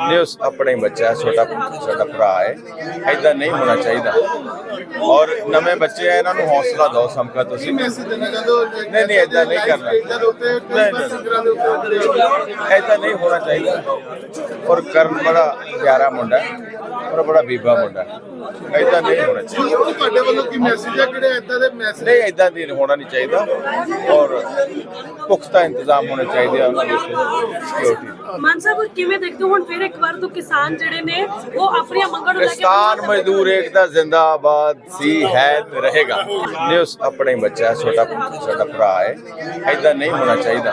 ਨਹੀਂ ਉਸ ਆਪਣੇ ਬੱਚਾ ਹੈ, ਛੋਟਾ ਸਾਡਾ ਭਰਾ ਹੈ। ਐਦਾਂ ਨਹੀਂ ਹੋਣਾ ਚਾਹੀਦਾ। ਔਰ ਨਵੇਂ ਬੱਚੇ ਆ ਇਹਨਾਂ ਨੂੰ ਹੌਸਲਾ ਦਿਓ ਸਮਕਾ ਤੁਸੀਂ ਮੈਸੇਜ ਦੇਣਾ ਚਾਹੁੰਦੇ ਹੋ ਨਹੀਂ, ਨਹੀਂ, ਏਦਾਂ ਨਹੀਂ ਕਰਨਾ। ਸਟੇਜਾਂ ਐਦਾਂ ਨਹੀਂ। ਹੋਣਾ ਚਾਹੀਦਾ। ਔਰ ਕਰਨ ਬੜਾ ਪਿਆਰਾ ਮੁੰਡਾ ਔਰ ਬੜਾ ਬੀਬਾ ਮੁੰਡਾ ਐਦਾਂ ਨਹੀਂ ਹੋਣਾ ਚਾਹੀਦਾ। ਉਹ ਤੁਹਾਡੇ ਵੱਲੋਂ ਕੀ ਮੈਸੇਜ ਹੈ? ਕਿਹੜੇ ਇਦਾਂ ਦੇ ਮੈਸੇਜ ਨਹੀਂ ਐਦਾਂ ਦੀ ਹੋਣਾ ਨਹੀਂ ਚਾਹੀਦਾ। ਔਰ ਪੁਖਤਾ ਇੰਤਜ਼ਾਮ ਹੋਣੇ ਚਾਹੀਦੇ ਆ ਉਹਨਾਂ ਦੇ ਸਿਕਿਉਰਿਟੀ ਮਾਨ ਸਾਹਿਬ ਕਿਵੇਂ ਦੇਖਦੇ ਹੋ? ਹੁਣ ਫਿਰ ਇੱਕ ਵਾਰ ਤੋਂ ਕਿਸਾਨ ਜਿਹੜੇ ਨੇ ਉਹ ਆਪਣੀਆਂ ਮੰਗਾਂ ਨੂੰ ਲੈ ਕੇ ਕਿਸਾਨ ਮਜ਼ਦੂਰ ਏਕਤਾ ਜ਼ਿੰਦਾਬਾਦ ਸੀ ਹੈ ਤੇ ਰਹੇਗਾ। ਨਹੀਂ ਉਸ ਆਪਣੇ ਬੱਚਾ ਛੋਟਾ ਸਾਡਾ ਭਰਾ ਹੈ। ਐਦਾਂ ਨਹੀਂ ਹੋਣਾ ਚਾਹੀਦਾ।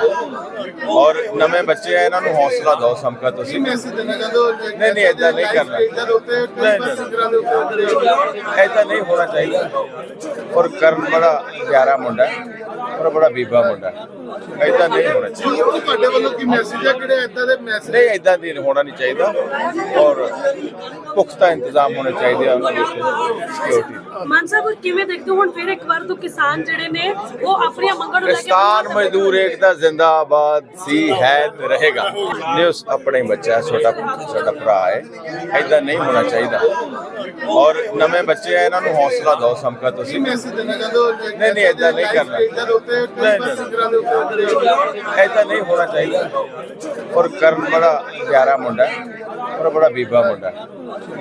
ਔਰ ਨਵੇਂ ਬੱਚੇ ਆ ਇਹਨਾਂ ਨੂੰ ਹੌਸਲਾ ਦਿਓ ਸਮਕਾ ਤੁਸੀਂ। ਨਹੀਂ, ਨਹੀਂ, ਏਦਾਂ ਨਹੀਂ ਕਰਨਾ। ਉੱਤੇ ਕਈ ਨਹੀਂ, ਵਾਰ। ਸਿੰਗਰਾਂ ਦੇ ਉੱਤੇ ਐਦਾਂ ਨਹੀਂ ਹੋਣਾ ਚਾਹੀਦਾ। ਔਰ ਕਰਨ ਬੜਾ ਪਿਆਰਾ ਮੁੰਡਾ ਹੈ। ਔਰ ਬੜਾ ਬੀਬਾ ਮੁੰਡਾ ਐਦਾਂ ਨਹੀਂ ਹੋਣਾ ਚਾਹੀਦਾ। ਉਹ ਤੁਹਾਡੇ ਵੱਲੋਂ ਕੀ ਮੈਸੇਜ ਹੈ? ਕਿਹੜੇ ਇਦਾਂ ਦੇ ਮੈਸੇਜ ਨਹੀਂ ਐਦਾਂ ਦੀ ਹੋਣਾ ਨਹੀਂ ਚਾਹੀਦਾ। ਔਰ ਪੁਖਤਾ ਇੰਤਜ਼ਾਮ ਹੋਣੇ ਚਾਹੀਦੇ ਆ ਉਹਨਾਂ ਦੇ ਸਿਕਿਉਰਿਟੀ ਮਾਨ ਸਾਹਿਬ ਕਿਵੇਂ ਦੇਖਦੇ ਹੋ? ਹੁਣ ਫਿਰ ਇੱਕ ਵਾਰ ਤੋਂ ਕਿਸਾਨ ਜਿਹੜੇ ਨੇ ਉਹ ਆਪਣੀਆਂ ਮੰਗਾਂ ਨੂੰ ਲੈ ਕੇ ਕਿਸਾਨ ਮਜ਼ਦੂਰ ਏਕਤਾ ਜ਼ਿੰਦਾਬਾਦ ਸੀ ਹੈ ਤੇ ਰਹੇਗਾ। ਨਹੀਂ ਉਸ ਆਪਣੇ ਬੱਚਾ ਛੋਟਾ ਸਾਡਾ ਭਰਾ ਹੈ। ਐਦਾਂ ਨਹੀਂ ਹੋਣਾ ਚਾਹੀਦਾ। ਔਰ ਨਵੇਂ ਬੱਚੇ ਆ ਇਹਨਾਂ ਨੂੰ ਹੌਸਲਾ ਦਿਓ ਸਮਕਾ ਤੁਸੀਂ। ਨਹੀਂ, ਨਹੀਂ, ਏਦਾਂ ਨਹੀਂ ਕਰਨਾ। ਦੇ ਉੱਤੇ ਕਈ ਨਹੀਂ, ਵਾਰ। ਸਿੰਗਰਾਂ ਦੇ ਉੱਤੇ ਐਦਾਂ ਨਹੀਂ ਹੋਣਾ ਚਾਹੀਦਾ। ਔਰ ਕਰਨ ਬੜਾ ਪਿਆਰਾ ਮੁੰਡਾ ਹੈ ਔਰ ਬੜਾ ਬੀਬਾ ਮੁੰਡਾ ਹੈ।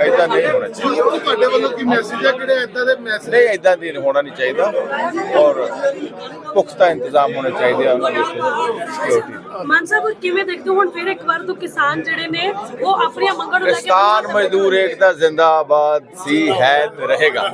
ਐਦਾਂ ਨਹੀਂ ਹੋਣਾ ਚਾਹੀਦਾ। ਉਹ ਤੁਹਾਡੇ ਵੱਲੋਂ ਕੀ ਮੈਸੇਜ ਹੈ ਕਿਹੜੇ ਇਦਾਂ ਦੇ ਮੈਸੇਜ ਨਹੀਂ ਐਦਾਂ ਦੀ ਹੋਣਾ ਨਹੀਂ ਚਾਹੀਦਾ। ਔਰ ਪੁਖਤਾ ਇੰਤਜ਼ਾਮ ਹੋਣੇ ਚਾਹੀਦੇ ਆ ਉਹਨਾਂ ਦੇ ਸਿਕਿਉਰਿਟੀ ਮਾਨ ਸਾਹਿਬ ਕਿਵੇਂ ਦੇਖਦੇ ਹੋ? ਹੁਣ ਫਿਰ ਇੱਕ ਵਾਰ ਤੋਂ ਕਿਸਾਨ ਜਿਹੜੇ ਨੇ ਉਹ ਆਪਣੀਆਂ ਮੰਗਾਂ ਨੂੰ ਲੈ ਕੇ ਕਿਸਾਨ ਮਜ਼ਦੂਰ ਏਕਤਾ ਜ਼ਿੰਦਾਬਾਦ ਸੀ ਹੈ ਤੇ ਰਹੇਗਾ।